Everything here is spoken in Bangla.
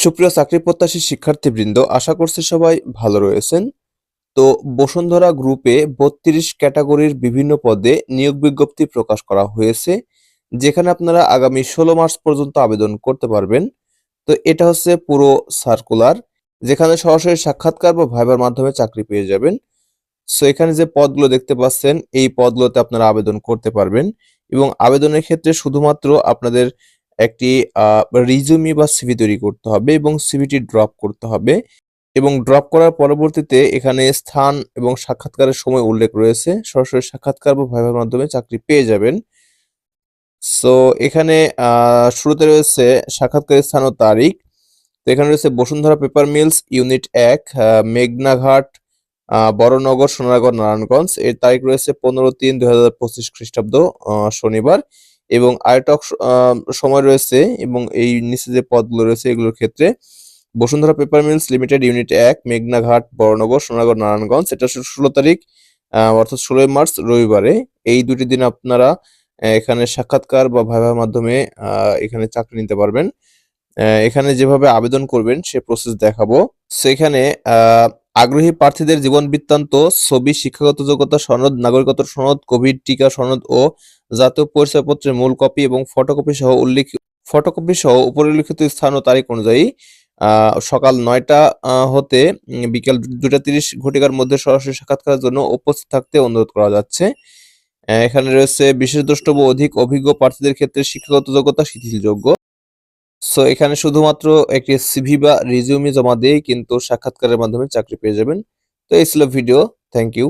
সুপ্রিয় চাকরি প্রত্যাশী শিক্ষার্থীবৃন্দ, আশা করছি সবাই ভালো রয়েছেন। তো বসুন্ধরা গ্রুপে বত্রিশ ক্যাটাগরির বিভিন্ন পদে নিয়োগ বিজ্ঞপ্তি প্রকাশ করা হয়েছে, যেখানে আপনারা আগামী ষোলো মার্চ পর্যন্ত আবেদন করতে পারবেন। তো এটা হচ্ছে পুরো সার্কুলার যেখানে সরাসরি সাক্ষাৎকার বা ভাইবার মাধ্যমে চাকরি পেয়ে যাবেন। সো এখানে যে পদগুলো দেখতে পাচ্ছেন, এই পদগুলোতে আপনারা আবেদন করতে পারবেন এবং আবেদনের ক্ষেত্রে শুধুমাত্র আপনাদের একটি রিজুমি বা সিভি তৈরি করতে হবে এবং সিভিটি ড্রপ করতে হবে এবং ড্রপ করার পরবর্তীতে এখানে স্থান এবং সাক্ষাৎকারের সময় উল্লেখ রয়েছে। সরাসরি সাক্ষাৎকার বা ভাইভার মাধ্যমে চাকরি পেয়ে যাবেন। সো এখানে শুরুতে রয়েছে সাক্ষাৎকারের স্থান ও তারিখ। তো এখানে রয়েছে বসুন্ধরা পেপার মিলস ইউনিট এক মেঘনাঘাট বড়নগর সোনারগড় নারায়ণগঞ্জ। এর তারিখ রয়েছে পনেরো তিন দুই হাজার পঁচিশ খ্রিস্টাব্দ শনিবার। এবং আয়টক সময় রয়েছে এবং এই নিচে যে পদগুলো রয়েছে এগুলোর ক্ষেত্রে Bashundhara paper mills limited unit এক, মেঘনাঘাট বড়নগর সোনাগর নারায়ণগঞ্জ। এটা ষোলো তারিখ অর্থাৎ ষোলোই মার্চ রবিবারে। এই দুটি দিন আপনারা এখানে সাক্ষাৎকার বা ভাইভার মাধ্যমে এখানে চাকরি নিতে পারবেন। এখানে যেভাবে আবেদন করবেন সে প্রসেস দেখাবো। সেখানে আগ্রহী প্রার্থীদের জীবন বৃত্তান্ত, ছবি, শিক্ষাগত যোগ্যতা, সনদ, নাগরিকত্ব সনদ, কোভিড টিকা সনদ ও জাতীয় পরিচয়পত্রের মূল কপি এবং ফটোকপি সহ উল্লেখ, ফটোকপি সহ উপরিল্লিখিত স্থান ও তারিখ অনুযায়ী সকাল নয়টা হতে বিকেল দুটা তিরিশ ঘটিকার মধ্যে সরাসরি সাক্ষাৎকারের জন্য উপস্থিত থাকতে অনুরোধ করা যাচ্ছে। এখানে রয়েছে বিশেষ দ্রষ্টব্য অধিক অভিজ্ঞ প্রার্থীদের ক্ষেত্রে শিক্ষাগত যোগ্যতা, শিথিলযোগ্য। সো এখানে শুধুমাত্র একটি সিভি বা রিজিউমি জমা দিয়েই কিন্তু সাক্ষাৎকারের মাধ্যমে চাকরি পেয়ে যাবেন। তো, এই ছিল ভিডিও থ্যাংক ইউ